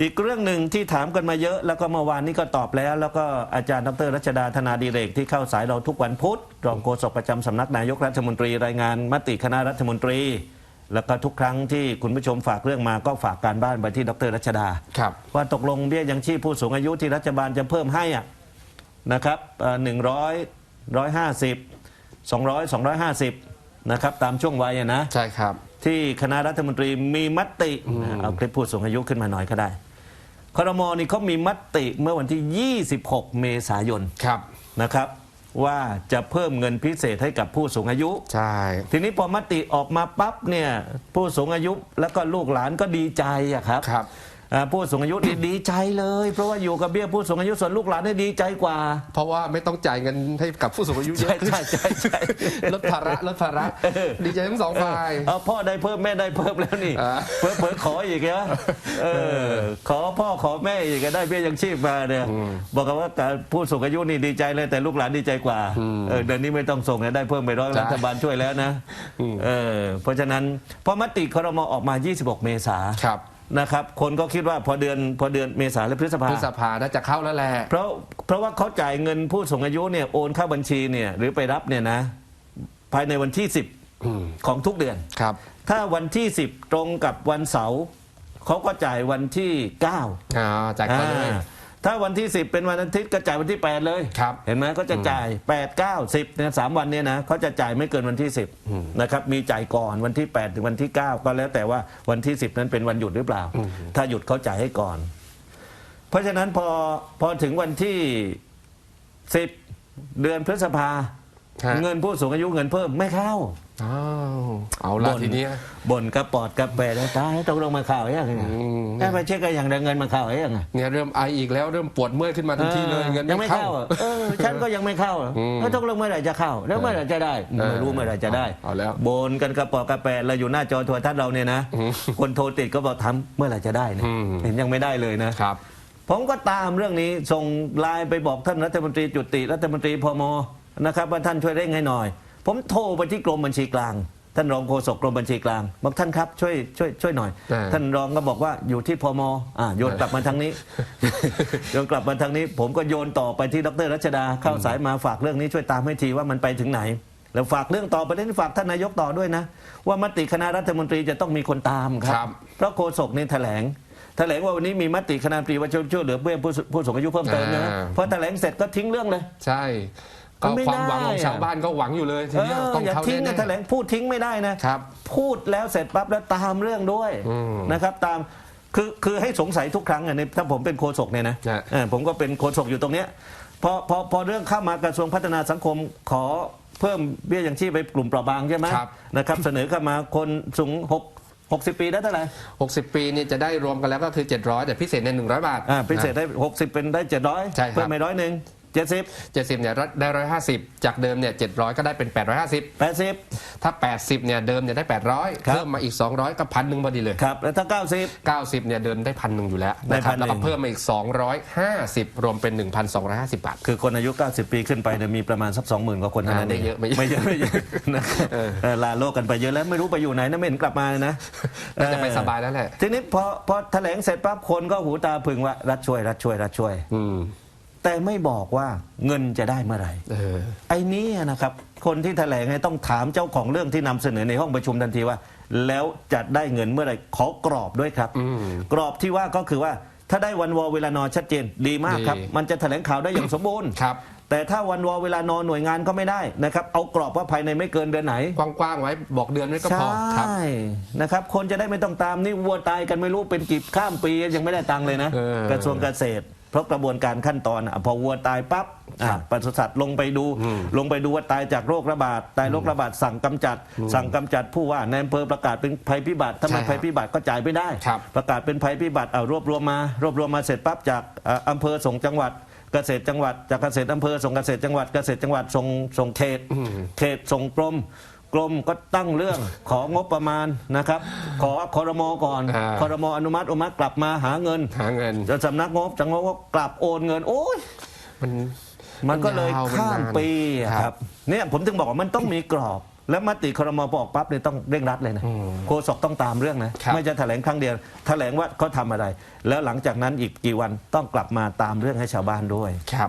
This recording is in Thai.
อีกเรื่องหนึ่งที่ถามกันมาเยอะ แล้วก็เมื่อวานนี้ก็ตอบแล้ว แล้วก็อาจารย์ดรรัชดาธนาดีเรกที่เข้าสายเราทุกวันพุธรองโฆษกประจำสำนักนายกรัฐมนตรีรายงานมติคณะรัฐมนตรี แล้วก็ทุกครั้งที่คุณผู้ชมฝากเรื่องมาก็ฝากการบ้านไปที่ดรรัชดาครับว่าตกลงเบี้ยยังชีพผู้สูงอายุที่รัฐบาลจะเพิ่มให้อะนะครับหนึ่งร้อยร้อยห้าสิบสองร้อยสองร้อยห้าสิบนะครับตามช่วงวัยอะนะใช่ครับ ที่คณะรัฐมนตรีมีมติ เอาคลิปผู้สูงอายุขึ้นมาหน่อยก็ได้ครมนี่เขามีมติเมื่อวันที่ 26 เมษายนครับนะครับ ว่าจะเพิ่มเงินพิเศษให้กับผู้สูงอายุ ใช่ ทีนี้พอมติออกมาปั๊บเนี่ยผู้สูงอายุแล้วก็ลูกหลานก็ดีใจอะครับครับอ่า ผู้สูงอายุดีดีใจเลย เพราะว่าอยู่กับเบี้ยผู้สูงอายุส่วนลูกหลานได้ดีใจกว่า เพราะว่าไม่ต้องจ่ายเงินให้กับผู้สูงอายุเยใช่อะใช่ใช่ใช่ลดภาระลดภาระดีใจทั้งสองฝ่ายเอาพ่อได้เพิ่มแม่ได้เพิ่มแล้วนี่อ่าเพิ่มเพิ่มขออีกเหรอเออขอพ่อขอแม่อีกก็ได้เบี้ยยังชีพมาเนี่ยบอกกันว่าการผู้สูงอายุนี่ดีใจเลยแต่ลูกหลานดีใจกว่าเออเดือนนี้ไม่ต้องส่งนะได้เพิ่มไปร้อยจ้ะรัฐบาลช่วยแล้วนะเออเพราะฉะนั้นพอมติครมออกมา 26 เมษาครับ นะครับคนก็คิดว่าพอเดือนพอเดือนเมษาและพฤษภาพฤษภาน่าจะเข้าแล้วแหละเพราะเพราะว่าเขาจ่ายเงินผู้สูงอายุเนี่ยโอนเข้าบัญชีเนี่ยหรือไปรับเนี่ยนะ ภายในวันที่อืม10 ของทุกเดือนครับ ถ้าวันที่ 10 ตรงกับวันเสาร์เขาก็จ่ายวันที่9อ่าจ่ายก่อนเลยอ่า ถ้าวันที่ 10 เป็นวันอาทิตย์ก็จ่ายวันที่ 8 เลย ครับเห็นไหมก็จะจ่าย 8 9 10เนี่ยสามวันเนี่ยนะเขาจะจ่ายไม่เกินวันที่ 10นะครับมีจ่ายก่อนวันที่ 8 ถึงวันที่ 9 ก็แล้วแต่ว่าวันที่ 10 นั้นเป็นวันหยุดหรือเปล่า ถ้าหยุดเขาจ่ายให้ก่อน เพราะฉะนั้นพอพอถึงวันที่ 10 เดือนพฤษภา ฮะ เงินผู้สูงอายุเงินเพิ่มไม่เข้า อ้าวเอาละบ่นทีเนี้ยบ่นกระปอดกระแปดตายต้องลงมาข่าวยังไงอืมแค่ไปเช็คกันอย่างเดินเงินมาข่าวยังไงเนี่ยเริ่มไออีกแล้วเริ่มปวดเมื่อยขึ้นมาทันทีเลยเงินยังไม่ไม่เข้าเข้าอะเออฉันก็ยังไม่เข้าอะอืมแล้วต้องลงเมื่อไหร่จะเข้า แล้วเมื่อไหร่จะได้เออไม่รู้เมื่อไหร่จะได้เอาแล้วบ่นกันกระปอดกระแปดเราอยู่หน้าจอโทรทัศน์เราเนี่ยนะคนโทรติดก็บอกทำเมื่อไหร่จะได้เนี่ยอืมเห็นยังไม่ได้เลยนะครับ ผมก็ตามเรื่องนี้ส่งไลน์ไปบอกท่านรัฐมนตรีจุติรัฐมนตรีพมนะครับว่าท่านช่วยเร่งให้หน่อย ผมโทรไปที่กรมบัญชีกลาง ท่านรองโฆษกกรมบัญชีกลางบอกท่านครับช่วยช่วยช่วยหน่อย อ่า ท่านรองก็บอกว่าอยู่ที่พมอ่าโยนกลับมาทางนี้ โยนกลับมาทางนี้ ผมก็โยนต่อไปที่ดรรัชดาเข้าสายมาฝากเรื่องนี้ช่วยตามให้ทีว่ามันไปถึงไหน แล้วฝากเรื่องต่อไปนี้ฝากท่านนายกต่อด้วยนะ ว่ามติคณะรัฐมนตรีจะต้องมีคนตามคครัรับ เพราะโฆษกนี่แถลง แถลงว่าวันนี้มีมติคณะรัฐมนตรีว่าช่วยเหลือเพื่อผู้สูผู้สูงอายุเพิ่มเติมนะอ่าพอแถลงเสร็จก็ทิ้งเรื่องเลย ใช่ ก็มันไม่ความหวังของได้อะชาวบ้านก็หวังอยู่เลยทีเอเนี้ยอต้องอย่าเข้าทิ้งแน่นะแถลงพูดทิ้งไม่ได้นะครับ พูดแล้วเสร็จปั๊บแล้วตามเรื่องด้วยอืมนะครับตามคือคือให้สงสัยทุกครั้งอะในถ้าผมเป็นโฆษกเนี่ยนะฮะเออผมก็เป็นโฆษกอยู่ตรงเนี้ยพอพอพอเรื่องเข้ามากระทรวงพัฒนาสังคมขอเพิ่มเบี้ยยังชีพไปกลุ่มเปราะบางใช่ไหมครับนะครับ เสนอเข้ามาคนสูงหกหกสิบปีได้เท่าไหร่60 ปีนี่จะได้รวมกันแล้วก็คือ 700 แต่พิเศษในย100 บาท อ่า พิเศษได้หกสิบเป็นได้เจ็ดร้อยใช่ครับเพิ่มไปร้อยหนึ่ง เจ็ดสิบ70เนี่ยได้ 150 จากเดิมเนี่ย700 ก็ได้เป็น 850 แปดสิบ ถ้า 80เนี่ยเดิมเนี่ยได้ 800 ครับ เพิ่มมาอีก 200 ก็พันหนึ่งพอดีเลย ครับ แล้วถ้าเก้าสิบ 90เนี่ยเดิมได้พันหนึ่งอยู่แล้วได้นะครับ1,100 แล้วก็เพิ่มมาอีก 250 รวมเป็น 1,250 บาท คือคนอายุ 90 ปีขึ้นไปเนี่ยมีประมาณสัก20,000กว่าคนเท่านั้นเองไม่เยอะไม่ไม่เยเยอะอะไม่เยอะนะครับเออลาโลกกันไปเยอะแล้วไม่รู้ไปอยู่ไหนนะไม่เห็นกลับมาเลยนะน่าจะไปเออสบายแล้วแหละ ทีนี้พอพอแถลงเสร็จปั๊บคนก็หูตาผึ่งว่ารัฐช่วยรัฐช่วยรัฐช่วย อืม แต่ไม่บอกว่าเงินจะได้เมื่อไหร่เออ ไอ้นี้นะครับ คนที่แถลงเนี่ยต้องถามเจ้าของเรื่องที่นำเสนอในห้องประชุมทันทีว่า แล้วจะได้เงินเมื่อไหร่ขอกรอบด้วยครับ อืมกรอบที่ว่าก็คือว่า ถ้าได้วันวอเวลานอชัดเจนดีมากครับ ดี มันจะแถลงข่าวได้อย่างสมบูรณ์ ครับ แต่ถ้าวันวอเวลานอนหน่วยงานก็ไม่ได้นะครับ เอากรอบว่าภายในไม่เกินเดือนไหน กว้างๆไว้บอกเดือนไว้ก็ใชพอครับ่นะครับ คนจะได้ไม่ต้องตามนี่วัวตายกันไม่รู้เป็นกี่ข้ามปียังไม่ได้ตังค์เลยนะ เออ กระทรวงเกษตร เพราะกระบวนการขั้นตอนอะพอวัวตายปั๊บอะครับปศุสัตว์ลงไปดู ลงไปดูว่าตายจากโรคระบาดตายโรคระบาดสั่งกำจัด สั่งกำจัดผู้ว่าในอำเภอประกาศเป็นภัยพิบัติถ้าไม่ใช่ครับภัยพิบัติก็จ่ายไม่ได้ ครับ ประกาศเป็นภัยพิบัติเอารวบรวมมารวบรวมมาเสร็จปั๊บจากเอ่ออำเภอส่งจังหวัดเกษตรจังหวัดจากเกษตรอำเภอส่งเกษตรจังหวัดเกษตรจังหวัดส่งส่งเขตเขตส่งกรม กรมก็ตั้งเรื่องของบประมาณนะครับ ขอคอรมอก่อนอ่า คอรมออนุมัติอนุมัติกลับมาหาเงินหาเงิน จะสำนักงบจังงบก็กลับโอนเงิน โอ้ยมัน มันก็เลยมันยาวข้ามมันนานปีอะคครัรับบเนี่ยผมถึงบอกว่ามันต้องมีกรอบ แล้วมติครมพอออกปั๊บเนี่ยต้องเร่งรัดเลยนะอืมโฆษกต้องตามเรื่องนะครับ ไม่จะแถลงครั้งเดียวแถลงว่าเขาทำอะไร แล้วหลังจากนั้นอีกกี่วันต้องกลับมาตามเรื่องให้ชาวบ้านด้วย ครับ